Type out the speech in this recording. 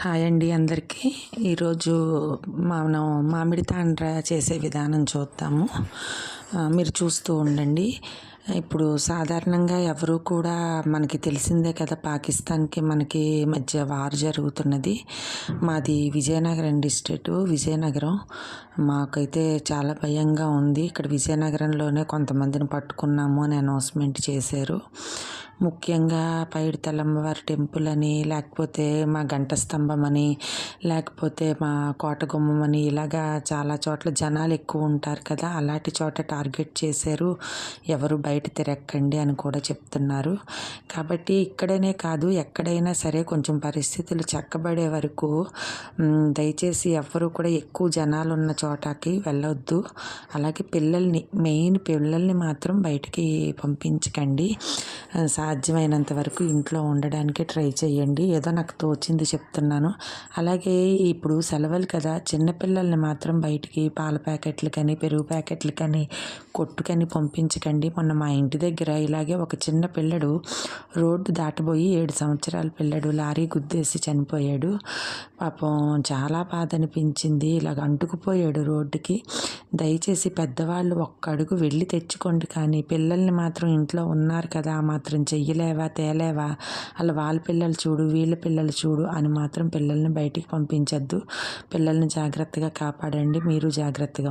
Hi అండి అందరికీ. ఈరోజు మనం మామిడి తాండ్ర చేసే విధానం చూద్దాము. మీరు చూస్తూ ఉండండి. ఇప్పుడు సాధారణంగా ఎవరు కూడా మనకి తెలిసిందే కదా పాకిస్తాన్కి మనకి మధ్య వార్ జరుగుతున్నది. మాది విజయనగరం డిస్ట్రిక్ట్ విజయనగరం. మాకైతే చాలా భయంగా ఉంది. ఇక్కడ విజయనగరంలోనే కొంతమందిని పట్టుకున్నాము అని అనౌన్స్మెంట్ చేశారు. ముఖ్యంగా పైడి తల్లమ్మవారి టెంపుల్ అని లేకపోతే మా గంట స్తంభం అని లేకపోతే మా కోటగుమ్మం అని ఇలాగా చాలా చోట్ల జనాలు ఎక్కువ ఉంటారు కదా. అలాంటి చోట టార్గెట్ చేశారు. ఎవరు బయట బయట తిరక్కండి అని కూడా చెప్తున్నారు. కాబట్టి ఇక్కడనే కాదు ఎక్కడైనా సరే కొంచెం పరిస్థితులు చక్కబడే వరకు దయచేసి ఎవ్వరూ కూడా ఎక్కువ జనాలు ఉన్న చోటకి వెళ్ళొద్దు. అలాగే పిల్లల్ని మెయిన్ పిల్లల్ని మాత్రం బయటికి పంపించకండి. సాధ్యమైనంత వరకు ఇంట్లో ఉండడానికి ట్రై చేయండి. ఏదో నాకు తోచింది చెప్తున్నాను. అలాగే ఇప్పుడు సెలవులు కదా చిన్నపిల్లల్ని మాత్రం బయటికి పాల ప్యాకెట్లు కానీ పెరుగు ప్యాకెట్లు కానీ కొట్టుకని పంపించకండి. మొన్న మా ఇంటి దగ్గర ఇలాగే ఒక చిన్న పిల్లడు రోడ్డు దాటబోయి ఏడు సంవత్సరాల పిల్లడు లారీ గుద్దేసి చనిపోయాడు. పాపం చాలా బాధ అనిపించింది. ఇలాగ అంటుకుపోయాడు రోడ్డుకి. దయచేసి పెద్దవాళ్ళు ఒక్క అడుగు వెళ్ళి తెచ్చుకోండి కానీ పిల్లల్ని మాత్రం ఇంట్లో ఉన్నారు కదా మాత్రం చెయ్యలేవా తేలేవా? అలా వాళ్ళ పిల్లలు చూడు వీళ్ళ పిల్లలు చూడు అని మాత్రం పిల్లల్ని బయటికి పంపించద్దు. పిల్లల్ని జాగ్రత్తగా కాపాడండి. మీరు జాగ్రత్తగా